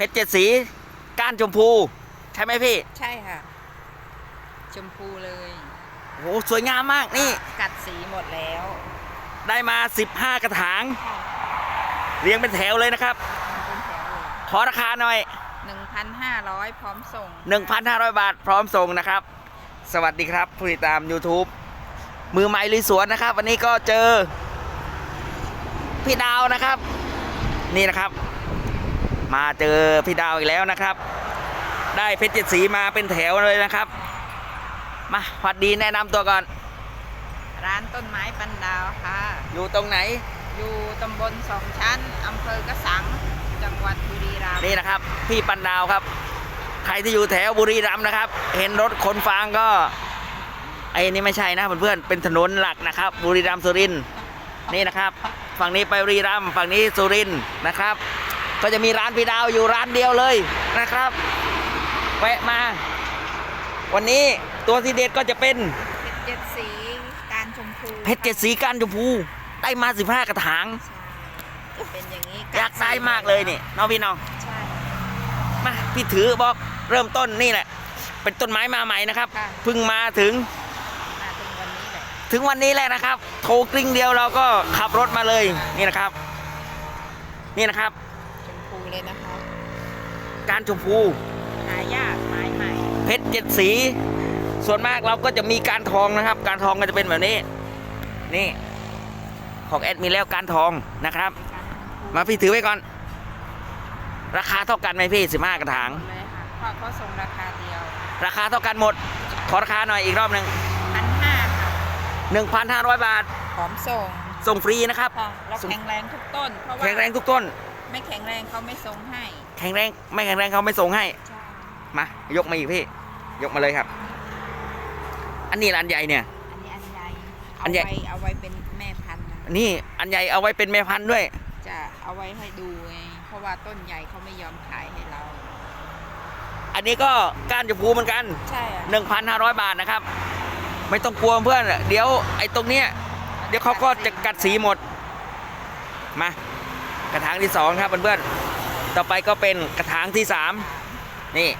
เพชรเจ็ดสี ก้านชมพู ใช่ไหมพี่ใช่ค่ะ ชมพูเลยโอ้โหสวยงามมากนี่ กัดสีหมดแล้วได้มา 15 กระถาง เรียงเป็นแถวเลยนะครับ เป็นแถวเลยขอราคาหน่อยหนึ่งพันห้าร้อยพร้อมส่ง1,500 บาทพร้อมส่งนะครับ สวัสดีครับผู้ติดตาม YouTube มือใหม่ลุยสวนนะครับ วันนี้ก็เจอ พี่ดาวนะครับ นี่นะครับ มาเจอพี่ดาวอีกแล้วนะครับ ได้เพชรเจ็ดสีมาเป็นแถวเลยนะครับ มาพอดีแนะนำตัวก่อน ร้านต้นไม้ปันดาวค่ะ อยู่ตรงไหน อยู่ตำบลสองชั้นอำเภอกระสัง จังหวัดบุรีรัมย์นี่นะครับ พี่ปันดาวครับ ใครที่อยู่แถวบุรีรัมย์นะครับ เห็นรถขนฟางก็ไอ้นี่ไม่ใช่นะเพื่อนๆ เป็นถนนหลักนะครับ บุรีรัมย์สุรินทร์นี่นะครับ ฝั่งนี้ไปบุรีรัมย์ฝั่งนี้สุรินทร์นะครับ ก็จะมีร้านพี่ดาวอยู่ร้านเดียวเลยนะครับแวะมา วันนี้ตัวทีเด็ดก็จะเป็นเพชรเจ็ดสีการชมพูเพชรเจ็ดสีก้านชมพูได้มา15กระถางใช่จะเป็นอย่างนี้อยากได้มากเลยนี่น้องพี่น้องใช่มาพี่ถือบอกเริ่มต้นนี่แหละ เป็นต้นไม้มาใหม่นะครับค่ะเพิ่งมาถึงมาถึงวันนี้แหละถึงวันนี้แหละนะครับ โทรกริ้งเดียวเราก็ขับรถมาเลยนี่นะครับ นี่นะครับชมพู เลยนะคะ การชมพูหายากไม้ใหม่ เพชรเจ็ดสี ส่วนมากเราก็จะมีการทองนะครับ การทองก็จะเป็นแบบนี้ นี่ ของแอดมีแล้วการทองนะครับ มาพี่ถือไว้ก่อน ราคาเท่ากันไหมพี่สิบห้ากระถางเลยค่ะเพราะเขาส่งราคาเดียว ราคาเท่ากันหมด ขอราคาหน่อยอีกรอบหนึ่งพันห้าค่ะหนึ่งพันห้าร้อยบาท พร้อมส่ง ส่งฟรีนะครับ ค่ะเราแข็งแรงทุกต้น เพราะว่าแข็งแรงทุกต้น ไม่แข็งแรงเขาไม่ส่งให้แข็งแรงไม่แข็งแรงเขาไม่ส่งให้ ใช่มายกมาอีกพี่ ยกมาเลยครับ อันนี้อันใหญ่เนี่ย อันนี้อันใหญ่อันใหญ่ เอาไว้เอาไว้เป็นแม่พันธุ์นะอันนี้อันใหญ่เอาไว้เป็นแม่พันธุ์ด้วย จะเอาไว้ให้ดูไงเพราะว่าต้นใหญ่เขาไม่ยอมขายให้เรา อันนี้ก็ก้านชมพูเหมือนกัน ใช่อะ1,500 บาทนะครับ ไม่ต้องกลัวเพื่อน เดี๋ยวไอ้ตรงเนี้ย เดี๋ยวเขาก็จะกัดสีหมด มา กระถางที่สองครับเพื่อนๆต่อไปก็เป็นกระถางที่สามนี่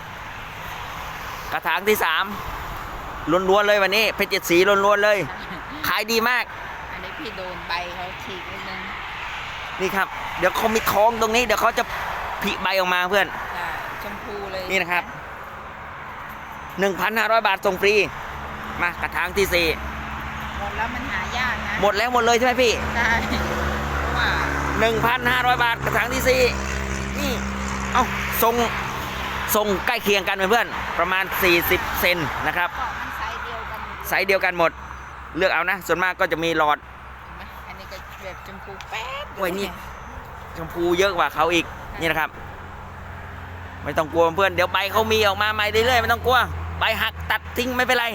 กระถางที่สามล้วนๆเลยวันนี้เพชรเจ็ดสีล้วนๆเลย ขายดีมาก อันนี้พี่โดนใบเขาฉีกนิดนึงนี่ครับ เดี๋ยวเขามีท้องตรงนี้ เดี๋ยวเขาจะผลิใบออกมาเพื่อนใช่ชมพูเลยนี่นะครับ1,500บาทส่งฟรี มากระถางที่สี่หมดแล้วมันหายากนะ หมดแล้วหมดเลยใช่ไหมพี่ใช่เพราะว่า 1,500 บาทกระถางที่สี่นี่ เอ้าทรงทรงใกล้เคียงกันเพื่อนๆประมาณ 40 เซนนะครับเกาะมันไซส์เดียวกันหมดไซส์เดียวกันหมด เลือกเอานะ ส่วนมากก็จะมีหลอดเห็นไหมอันนี้ก็แบบชมพูแป๊ดโอ้ยนี่ชมพูเยอะกว่าเขาอีกนี่นะครับ ไม่ต้องกลัวเพื่อนเดี๋ยวใบเขามีออกมาใหม่เรื่อยๆไม่ต้องกลัวใบหักตัดทิ้งไม่เป็นไร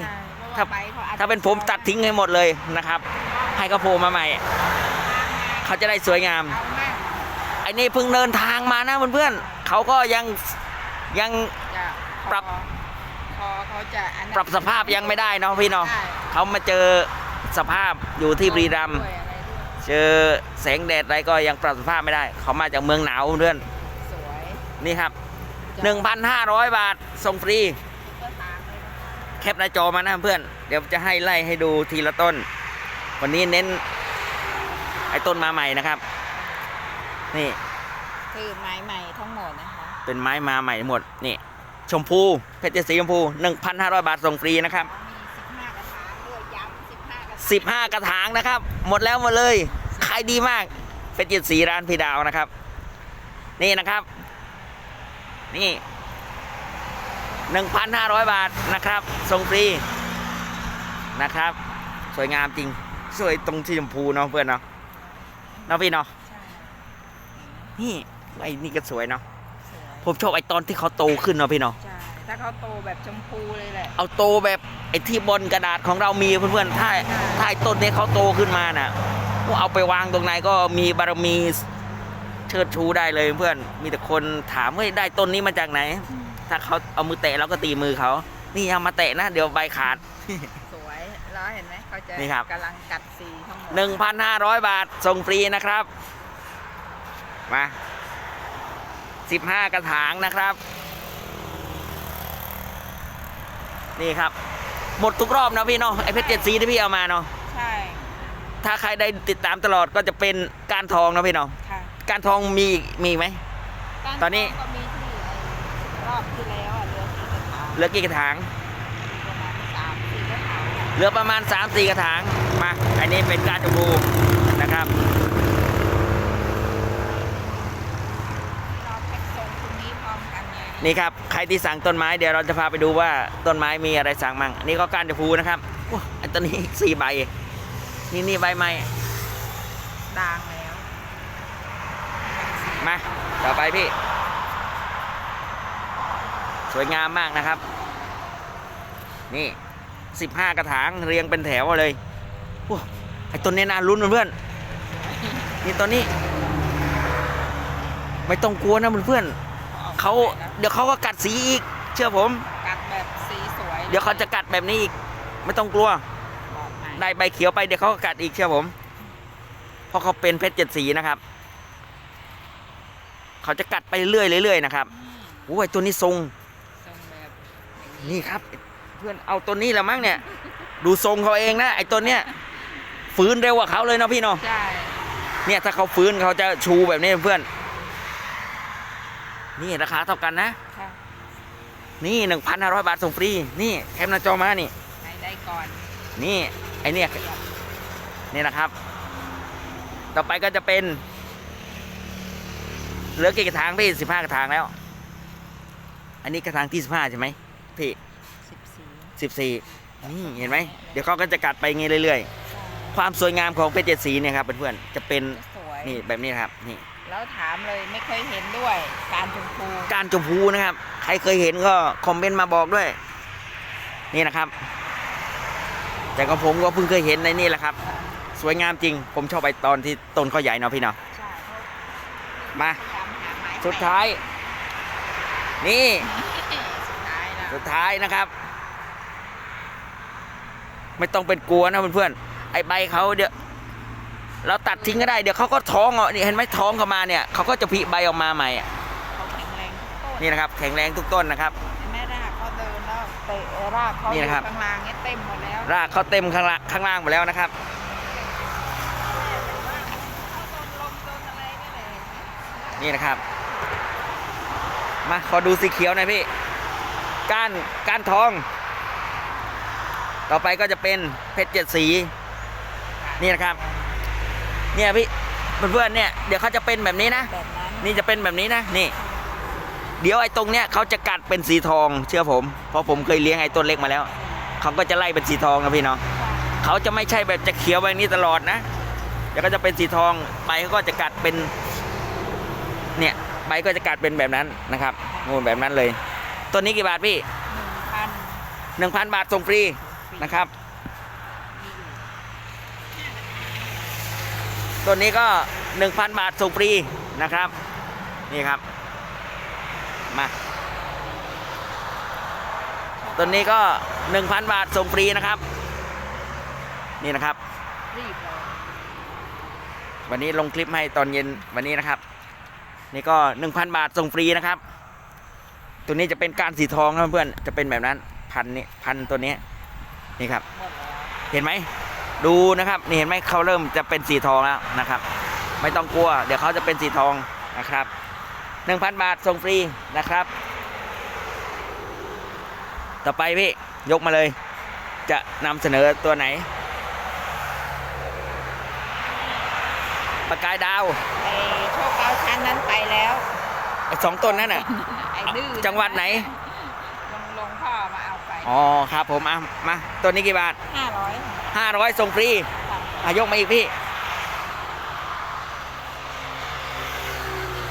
ใช่เพถ้าราะว่าใบเขาอาจจะถ้าเป็นผมตัดทิ้งให้หมดเลยนะครับ ให้เขาโผล่มาใหม่ เขาจะได้สวยงามเอามากไอ้นี่เพิ่งเดินทางมานะเพื่อนๆเขาก็ยังยังจะปรับพอเขาจะอันนั้นปรับสภาพยังไม่ได้เนาะพี่เนาะใช่เขามาเจอสภาพอยู่ที่บุรีรัมย์ด้วยอะไรด้วยเจอแสงแดดอะไรก็ยังปรับสภาพไม่ได้ เขามาจากเมืองหนาวเพื่อนสวยนี่ครับจะ1,500 บาทส่งฟรีก็ตามเลยแคปหน้าจอมานะเพื่อน เดี๋ยวจะให้ไล่ให้ดูทีละต้น วันนี้เน้นไอ้ต้นมาใหม่นะครับ นี่ คือไม้ใหม่ทั้งหมดนะคะ เป็นไม้มาใหม่หมด นี่ ชมพูเพชรสีชมพู 1,500 บาทส่งฟรีนะครับมีสิบห้ากระถางด้วยย้ำสิบห้ากระถาง15กระถางนะครับ หมดแล้วหมดเลยขายดีมากเพชรสีร้านพี่ดาวนะครับ นี่นะครับ นี่1,500บาทนะครับส่งฟรีนะครับ สวยงามจริง สวยตรงที่ชมพูเนาะเพื่อนเนาะ เนาะพี่เนาะใช่นี่ไอ้นี่ก็สวยเนาะสวยผมชอบไอ้ตอนที่เขาโตขึ้นเนาะพี่เนาะใช่ถ้าเขาโตแบบชมพูเลยแหละ เอาโตแบบไอ้ที่บนกระดาษของเรามีเพื่อนๆถ้าถ้าไอ้ต้นนี้เขาโตขึ้นมาน่ะก็เอาไปวางตรงไหนก็มีบารมีเชิดชูได้เลยเพื่อนมีแต่คนถามว่าได้ต้นนี้มาจากไหน ถ้าเขาเอามือเตะเราก็ตีมือเขา นี่เอามาเตะนะ เดี๋ยวใบขาดสวยแล้ว เห็นไหมเขาจะนี่ครับ กำลังกัดสีทั้งหมด1,500 บาทส่งฟรีนะครับ มาสิบห้ากระถางนะครับ นี่ครับ หมดทุกรอบนะพี่เนาะไอเพชรเจ็ดสีที่พี่เอามาเนาะใช่ถ้าใครได้ติดตามตลอดก็จะเป็นการทองนะพี่เนาะค่ะการทองมีอีกมีอีกไหมการตอนนี้ ก็มีที่ไอ้รอบที่แล้วอะเรือสีกระถางเหลือกี่กระถาง ประมาณสามสี่กระถางอะ เหลือประมาณ 3 4 กระถาง มา อันนี้เป็นการชมพูนะครับเราแพ็คส่งพรุ่งนี้พร้อมกันไงนี่ครับ ใครที่สั่งต้นไม้เดี๋ยวเราจะพาไปดูว่าต้นไม้มีอะไรสั่งมั่งอันนี้ก็การชมพูนะครับโอ้อันตัวนี้สี่ใบ นี่นี่ใบใหม่ด่างแล้ว มา ต่อไปพี่ สวยงามมากนะครับ นี่ สิบห้ากระถางเรียงเป็นแถวเลยโอ้ไอต้นนี้น่าลุ้นเพื่อนๆนี่ต้นนี้ ไม่ต้องกลัวนะเพื่อนๆเขาเดี๋ยวเขาก็กัดสีอีก เชื่อผมกัดแบบสีสวย เดี๋ยวเขาจะกัดแบบนี้อีก ไม่ต้องกลัวบอกให้ได้ใบเขียวไปเดี๋ยวเขาก็กัดอีกเชื่อผม เพราะเขาเป็นเพชรเจ็ดสีนะครับ เขาจะกัดไปเรื่อยๆเรื่อยๆนะครับอืมโอ้ยตัวนี้ทรงทรงแบบอย่างนี่ครับ เพื่อนเอาตัวนี้แหละมั้งเนี่ย ดูทรงเขาเองนะไอ้ตัวเนี้ยฟื้นเร็วกว่าเขาเลยเนาะพี่เนาะใช่เนี่ยถ้าเขาฟื้นเขาจะชูแบบนี้เพื่อน นี่ราคาเท่ากันนะค่ะนี่หนึ่งพันห้าร้อยบาทส่งฟรี นี่แคมหน้าจอมานี่ให้ได้ก่อน นี่ไอเนี่ยนี่นะครับ ต่อไปก็จะเป็น เหลือกี่กระถางพี่สิบห้ากระถางแล้ว อันนี้กระถางที่สิบห้าใช่ไหมพี่ สิบสี่นี่เห็นไหม เดี๋ยวเขาก็จะกัดไปงี้เรื่อย ๆ ความสวยงามของเพชรเจ็ดสีเนี่ยครับเพื่อนๆจะเป็นนี่แบบนี้ครับนี่แล้วถามเลยไม่เคยเห็นด้วย การชมพูการชมพูนะครับ ใครเคยเห็นก็คอมเมนต์มาบอกด้วย นี่นะครับ แต่ก็ผมก็เพิ่งเคยเห็นในนี่แหละครับ สวยงามจริง ผมชอบไปตอนที่ต้นข้อใหญ่เนาะพี่เนาะมา สุดท้าย นี่ สุดท้ายนะครับ ไม่ต้องเป็นกลัวนะเพื่อนๆไอใบเขาเดี๋ยวเราตัดทิ้งก็ได้เดี๋ยวเขาก็ท้องอะนี่เห็นไหมท้องเข้ามาเนี่ยเขาก็จะผลิใบออกมาใหม่อะเขาแข็งแรงทุกต้นนี่นะครับ แข็งแรงทุกต้นนะครับแม่รากเขาเดินแล้วเตะรากเขานี่อยู่นะครับ ข้างล่างเนี่ยเต็มหมดแล้วรากเขาเต็มข้างล่างข้างล่างหมดแล้วนะครับเขาโดนลมโดนอะไรนี่แหละนี่นะครับ มาขอดูสีเขียวหน่อยพี่ ก้านก้านทอง ต่อไปก็จะเป็นเพชรเจ็ดสี นี่นะครับ เนี่ยพี่เพื่อนๆเนี่ยเดี๋ยวเขาจะเป็นแบบนี้นะ แบบนั้นนี่จะเป็นแบบนี้นะนี่ เดี๋ยวไอ้ตรงเนี้ยเขาจะกัดเป็นสีทองเชื่อผม เพราะผมเคยเลี้ยงไอ้ต้นเล็กมาแล้วเขาก็จะไล่เป็นสีทองนะพี่เนาะเขาจะไม่ใช่แบบจะเขียวแบบนี้ตลอดนะเดี๋ยวก็จะเป็นสีทองใบเขาก็จะกัดเป็น เนี่ยใบก็จะกัดเป็นแบบนั้นนะครับงูนแบบนั้นเลยต้นนี้กี่บาทพี่หนึ่งพันหนึ่งพันบาทส่งฟรี นะครับต้นนี้ก็หนึ่งพันบาทส่งฟรีนะครับ นี่ครับ มาต้นนี้ก็หนึ่งพันบาทส่งฟรีนะครับ นี่นะครับวันนี้ลงคลิปให้ตอนเย็นวันนี้นะครับ นี่ก็หนึ่งพันบาทส่งฟรีนะครับ ตัวนี้จะเป็นการสีทองนะเพื่อนจะเป็นแบบนั้นพันนี้พันตัวนี้ นี่ครับหมดแล้วเห็นไหมดูนะครับ นี่เห็นไหมเขาเริ่มจะเป็นสีทองแล้วนะครับ ไม่ต้องกลัว เดี๋ยวเขาจะเป็นสีทองนะครับหนึ่งพันบาทส่งฟรีนะครับ ต่อไปพี่ยกมาเลย จะนำเสนอตัวไหนประกายดาวไอ้โชคเก้าชั้นนั้นไปแล้วไอ้สองต้นนั่นน่ะ ไอ้ดื้อจังหวัดไหน ลงลงพ่อมาเอาไปอ๋อครับผมอะมาตัวนี้กี่บาทห้าร้อยห้าร้อยส่งฟรีอายกมาอีกพี่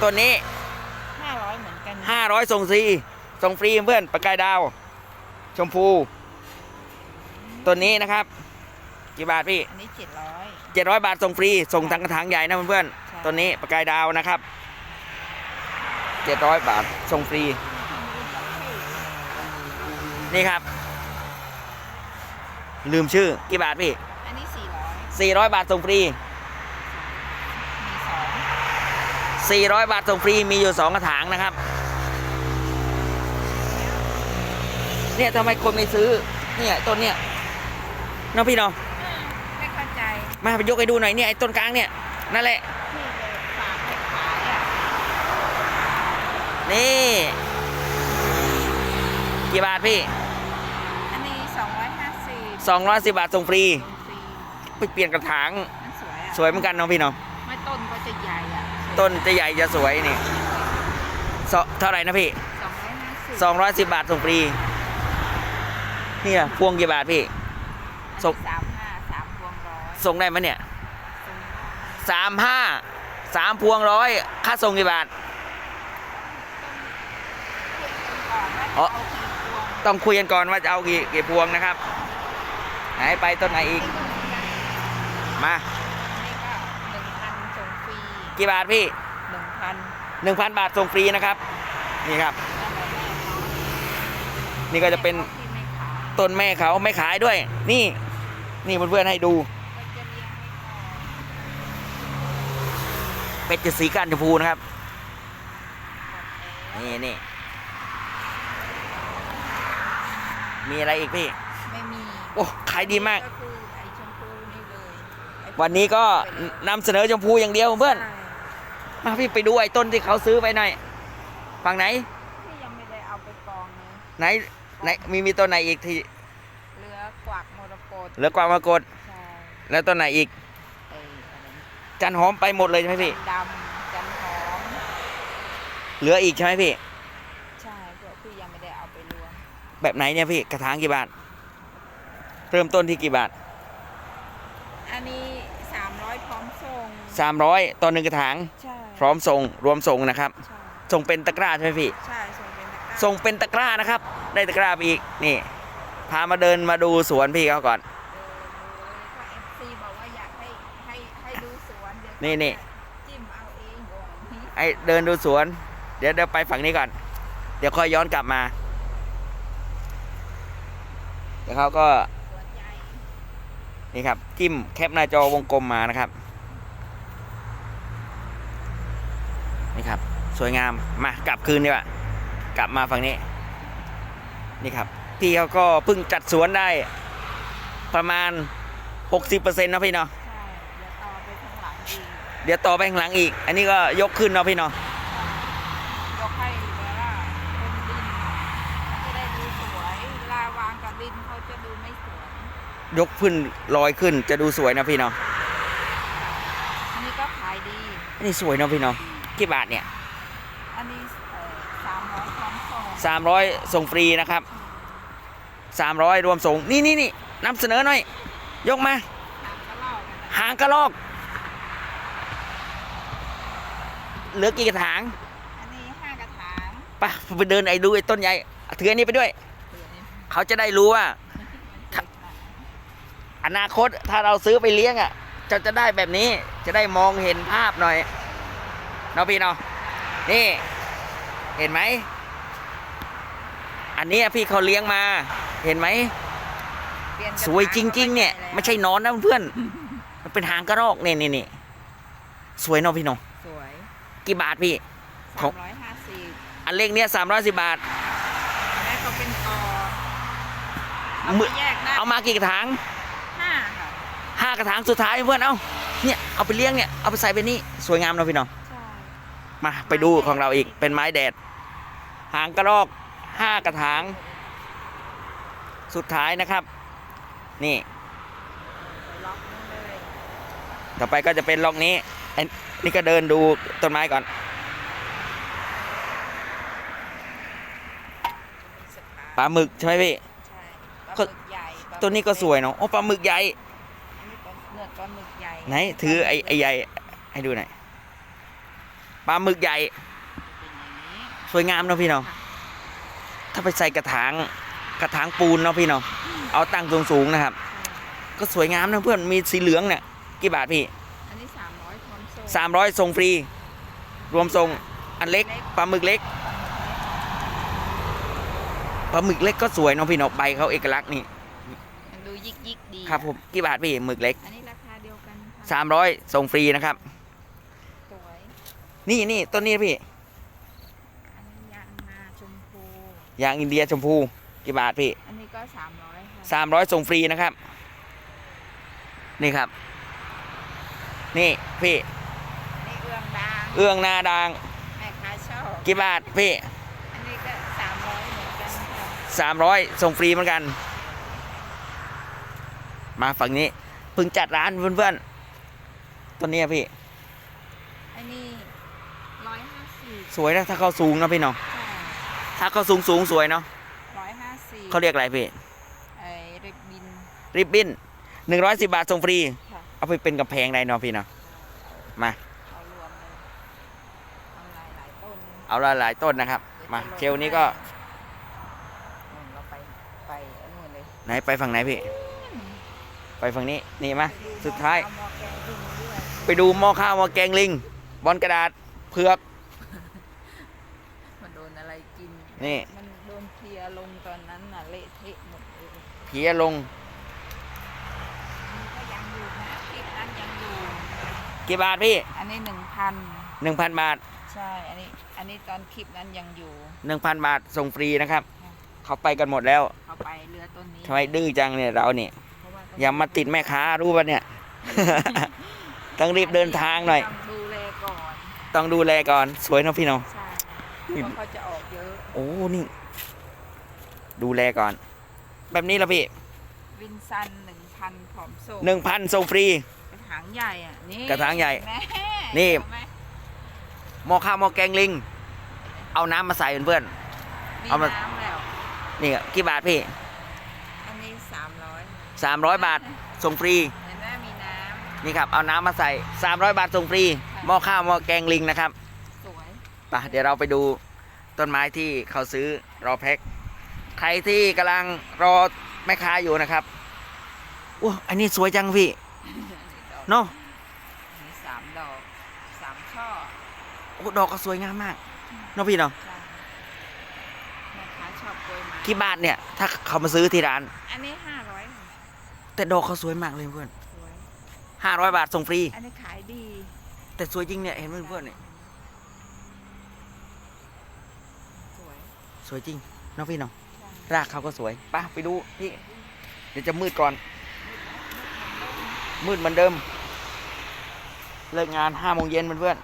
ตัวนี้ห้าร้อยเหมือนกันห้าร้อยส่งฟรีส่งฟรีเพื่อนประกายดาว ชมพู ตัวนี้นะครับ กี่บาทพี่อันนี้เจ็ดร้อยเจ็ดร้อยบาทส่งฟรีส่งทางกระถางใหญ่นะเพื่อนใช่ๆตัวนี้ประกายดาวนะครับเจ็ดร้อยบาทส่งฟรี นี่ครับ ลืมชื่อกี่บาทพี่ อันนี้สี่ร้อยสี่ร้อยบาทส่งฟรีมีสอง400บาทส่งฟรีมีอยู่2กระถางนะครับ เนี่ยทำไมคนไม่ซื้อ เนี่ยต้นเนี่ยเน้องพี่เน้องไม่เข้าใจมาไปยกให้ดูหน่อยเนี่ยไอ้ต้นกลางเนี่ยนั่นแหละที่เลยฝากให้ขายอะนี่กี่บาทพี่ อันนี้สองร้อยห้าสิบ 210 บาทส่งฟรีฟรี ไปเปลี่ยนกระถาง มันสวยอะสวยเหมือนกันเน้องพี่เน้องไม่ต้นก็จะใหญ่อะต้นจะใหญ่จะสวยนี่สเท่าไหร่นะพี่ สองร้อยห้าสิบ210 บาทส่งฟรีเนี่ยพวงกี่บาทพี่ ส่ง สามห้าสามพวงร้อยส่งได้ไหมเนี่ยส่งสามห้าสามพวงร้อยค่าส่งกี่บาทก่อนว่าอ๋อจะเอากี่พวงต้องคุยกันก่อนว่าจะเอากี่กี่พวงนะครับ ไหนไปต้นไหนอีก มา นี่ก็หนึ่งพันส่งฟรีกี่บาทพี่หนึ่งพันหนึ่งพันบาทส่งฟรีนะครับ นี่ครับ นี่ก็จะเป็นต้นแม่เขาไม่ขายด้วย นี่ นี่เพื่อนๆให้ดูเลี้ยงไม่พอเป็ดจะสีก้านชมพูนะครับ นี่นี่ มีอะไรอีกพี่ ไม่มี โอ้ขายดีมาก ก็คือไอ้ชมพูนี่เลยไอ้วันนี้ก็นำเสนอชมพูอย่างเดียวเพื่อนใช่มาพี่ไปดูไอ้ต้นที่เขาซื้อไปหน่อยฝั่งไหน ที่ยังไม่ได้เอาไปกองเลยไหนไหนมีมีต้นไหนอีกที่เหลือกวักมรกตเหลือกวางมากด ใช่แล้วต้นไหนอีก ไอ้อะไรนะจันหอมไปหมดเลยใช่ไหมพี่ ดำจันหอม เหลืออีกใช่ไหมพี่ ใช่พวกพี่ยังไม่ได้เอาไปรวมแบบไหนเนี่ยพี่กระถางกี่บาท เริ่มต้นที่กี่บาท อันนี้สามร้อยพร้อมส่ง300ต่อหนึ่งกระถาง ใช่พร้อมส่งรวมส่งนะครับ ใช่ส่งเป็นตะกร้าใช่ไหมพี่ ใช่ส่งเป็นตะกร้าส่งเป็นตะกร้านะครับ ได้ตะกร้าไปอีกนี่ พามาเดินมาดูสวนพี่เขาก่อน เออก็เอฟซีบอกว่าอยากให้ให้ให้ดูสวนเดี๋ยวนี่นี่จิ้มเอาเองก่อนนี่ไอเดินดูสวน เดี๋ยวเดี๋ยวไปฝั่งนี้ก่อน เดี๋ยวค่อยย้อนกลับมา เดี๋ยวเขาก็สวนใหญ่ นี่ครับ จิ้มแคปหน้าจอวงกลมมานะครับ นี่ครับ สวยงามมากลับคืนดีกว่ากลับมาฝั่งนี้ นี่ครับพี่เขาก็เพิ่งจัดสวนได้ ประมาณ 60%นะพี่เนาะใช่เดี๋ยวต่อไปข้างหลังอีกเดี๋ยวต่อไปข้างหลังอีก อันนี้ก็ยกขึ้นเนาะพี่เนาะ ยกให้แบบว่าเป็นดินจะได้ดูสวยเวลาวางกับดินเขาจะดูไม่สวย ยกขึ้นลอยขึ้นจะดูสวยนะพี่เนาะอันนี้ก็ขายดี อันนี้สวยเนาะพี่เนาะกี่บาทเนี่ย อันนี้สามร้อยพร้อมส่งสามร้อยส่งฟรีนะครับสามร้อยรวมส่งนี่นี่นี่นำเสนอหน่อย ยกมาหางก็เล่ากันนะหางกระลอก เหลือกี่กระถาง อันนี้ห้ากระถางไปไปเดินไอ้ดูไอ้ต้นใหญ่ถืออันนี้ไปด้วยเผื่อนี่เขาจะได้รู้ว่ามันเกิดมา อนาคตถ้าเราซื้อไปเลี้ยงอะจะจะได้แบบนี้จะได้มองเห็นภาพหน่อยเนาะพี่เนาะนี่เห็นไหม อันเนี้ยพี่เขาเลี้ยงมา เห็นไหมเปลี่นกระถางสวยจริง ๆ เนี่ยก็ไม่ใช่นอนนะเพื่อนๆมันเป็นหางกระรอกเนี่ยนี่นี่สวยเนาะพี่เนาะสวย กี่บาทพี่ขอสางมร้อยห้าสิบอันเล็กเนี้ยสามร้อยสิบบาทแม่ก็เป็นกอเอามืมาอแยกได้เอามากี่กระถางห้าค่ะ ห้ากระถางสุดท้ายเพื่อนเอาเนี่ยเอาไปเลี้ยงเนี่ยเอาไปใส่ไปนี่สวยงามเนาะพี่เนาะใช่มาไปดูของเราอีกเป็นไม้แดด หางกระรอกห้ากระถาง สุดท้ายนะครับ นี่ล็อกนี่เลยต่อไปก็จะเป็นล็อกนี้อันนี่ก็เดินดูต้นไม้ก่อนมีสปาปลาหมึกใช่ไหมพี่ใช่ปลาก็หมึกใหญ่ปลาหมึตัวนี้ก็สวยเนาะโอ้ปลาหมึกใหญ่อันนี้ ปลาเนื้อปลาหมึกใหญ่ไหนถือไอ้ไอ้ใหญ่ให้ดูหน่อยปลาหมึกใหญ่เป็นอย่างนี้สวยงามเนาะพี่เนาะถ้าไปใส่กระถางกระถางปูนเนาะพี่เนาะเอาตั้งสูงๆนะครับ ก็สวยงามนะเพื่อนมีสีเหลืองเนี่ยกี่บาทพี่อันนี้สามร้อยพร้อมส่งสามร้อยส่งฟรี รวมส่งอันเล็กปลาหมึกเล็กปลาหมึกเล็กก็สวยเนาะพี่เนาะใบเขาเอกลักษณ์นี่มันดูยิกยิกๆดีครับผมกี่บาทพี่หมึกเล็ก อันนี้ สามร้อยส่งฟรีนะครับ สวยนี่นี่ต้นนี้พี่ อันนี้ยางนาชมพู ยางอินเดียชมพูกี่บาทพี่อันนี้ก็สามร้อยค่ะสามร้อยส่งฟรีนะครับ นี่ครับ นี่พี่นี่เอื้องดางเอื้องนาดางแม่ค้าชอบกี่บาทพี่อันนี้ก็สามร้อยเหมือนกันค่ะสามร้อยส่งฟรีเหมือนกัน มาฝั่งนี้เพิ่งจัดร้านเพื่อนๆ ต้นนี้อะพี่ อันนี้ร้อยห้าสิบสวยนะถ้าเขาสูงนะพี่เนาะใช่ถ้าเขาสูงสูงสวยเนาะร้อยห้าสิบเขาเรียกอะไรพี่ไอ้ริบบินริบบิ้นหนึ่งร้อยสิบาทส่งฟรีค่ะเอาไปเป็นกำแพงได้เนาะพี่เนาะมาเอารวมเลยเอาหลายหลายๆต้นเอาละหลายต้นนะครับ มาเชลนี้ก็นู่นเราไปไปอันนู่นเลยไหนไปฝั่งไหนพี่ ไปฝั่งนี้นี่มาสุดท้าย เอหม้อแกงลิงด้วย ไปดูหม้อข้าวหม้อแกงลิง บอลกระดาษเผือก มันโดนอะไรกิน นี่ มันโดนเคลียร์ลงตอนนั้นน่ะเละเทะหมดเลยเพียลง มันก็ยังอยู่นะคลิปนั้นยังอยู่ กี่บาทพี่อันนี้หนึ่งพันหนึ่งพันบาทใช่ อันนี้ อันนี้ตอนคลิปนั้นยังอยู่ หนึ่งพันบาทส่งฟรีนะครับค่ะเขาไปกันหมดแล้วเอาไปเรือต้นนี้ทำไมดื้อจังเนี่ยเราเนี่ยเพระว่ต้งอย่ามาติดแม่ค้ารู้ป่ะเนี่ย ต้องรีบเดินทางหน่อย ต้องดูแลก่อนต้องดูแลก่อนสวยเนอะพี่เน้องใช่เพราะเขาจะออกเยอะ โอ้นี่ ดูแลก่อน แบบนี้ละพี่วินซันหนึ่งพันผอมโซ่หนึ่งพันส่งฟรี กระถางใหญ่อะนี่กระถางใหญ่แม่นี่ เห็ไหมหม้อข้าวหม้อแกงลิง เอาน้ำมาใส่เพื่อน มีเอามา น้ำแล้ว ๆนี่กี่บาทพี่อันนี้สามร้อยสามร้อยบาทส่งฟรีเห็นไหมมีน้ นี่ครับเอาน้ำมาใส่สามร้อยบาทส่งฟรีหม้อข้าวหม้อแกงลิงนะครับำสวยไปเดี๋ยวเราไปดูต้นไม้ที่เขาซื้อรอแพ็คใครที่กำลังรอแม่ค้าอยู่นะครับว้าอันนี้สวยจังพี่เนาะมีสามดอกสามช่อโอ้ดอกก็สวยงามมากเนาะพี่เนาะใช่แม่ค้าชอบกล้วยไม้กี่บาทเนี่ย ถ้าเขามาซื้อที่ร้าน อันนี้ห้าร้อยแต่ดอกเขาสวยมากเลยเพื่อนสวย ห้าร้อยบาทส่งฟรี อันนี้ขายดี แต่สวยจริงเนี่ยเห็นเพื่อนๆเนี่ยสวย สวยจริงเนาะพี่เนาะใช่รากเขาก็สวยไป่ะไปดูพี่ เดี๋ยวจะมืดก่อน มืดเหมือนเดิม เลิกงานห้าโมงเย็นเพื่อน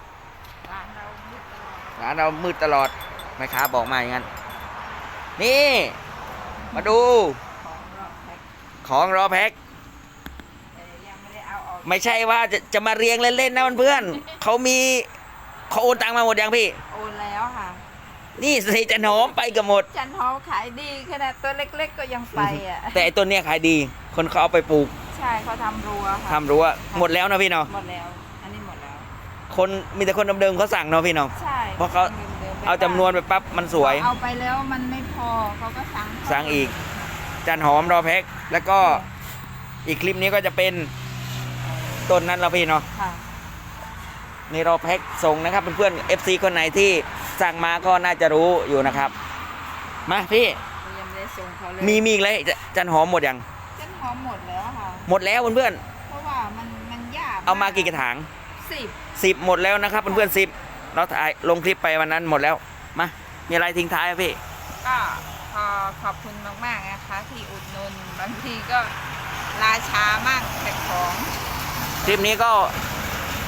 ร้านเรามืดตลอดๆร้านเรามืดตลอดแม่ค้าบอกมาอย่างนั้น นี่ มาดู ของรอบแพ็คของรอแพ็คแต่ยัง ไม่ได้เอาออกไม่ใช่ว่าจะจะมาเรียงเล่นๆนะเพื่อนๆเขามีเขาโอนตังมาหมดยังพี่ โอนแล้วค่ะ นี่สิจะหนอมไปกับหมด จันทร์ขายดีขนาดตัวเล็ก ๆ ก็ยังไปอะ แต่ไอ้ต้นเนี้ยขายดี คนเขาเอาไปปลูก ใช่เขาทำรั้วค่ะทำรั้วหมดแล้วนะพี่เนาะ หมดแล้ว อันนี้หมดแล้ว คนมีแต่คนเดิมๆเขาสั่งเนาะพี่เนาะ ใช่เพราะเขาดิมๆไปเอาจำนวนไปปั๊บมันสวย เอาไปแล้วมันไม่พอเขาก็สั่งสั่งอีก จันหอมรอแพ็คแล้วก็อีกคลิปนี้ก็จะเป็น ต้นนั้นเราพี่เนาะค่ะ นี่รอแพ็คส่งนะครับเพื่อนๆ FC คนไหนที่สั่งมาก็น่าจะรู้อยู่นะครับ มาพี่ยังไม่ได้ส่งเขาเลยมีมีอีกเลยจะจันหอมหมดยังจันหอมหมดแล้วค่ะ หมดแล้วเพื่อนเพราะว่ามันมันยากๆเอามากี่กระถางสิบสิบหมดแล้วนะครับเพื่อนๆสิบเราถ่ายลงคลิปไปวันนั้นหมดแล้วมามีอะไรทิ้งท้ายไหมพี่ ก็ขอขอบคุณมากๆนะคะ ที่อุดหนุนบางทีก็ราชามากแต่ของ คลิปนี้ก็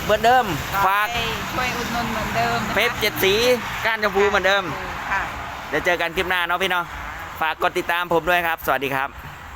เหมือนเดิมก็ฝากให้ช่วยอุดหนุนเหมือนเดิมนะคะเพชรเจ็ดสีก้านชมพูเหมือนเดิมค่ะเดี๋ยวเจอกันคลิปหน้าเนาะพี่เนาะฝากกดติดตามผมด้วยครับ สวัสดีครับ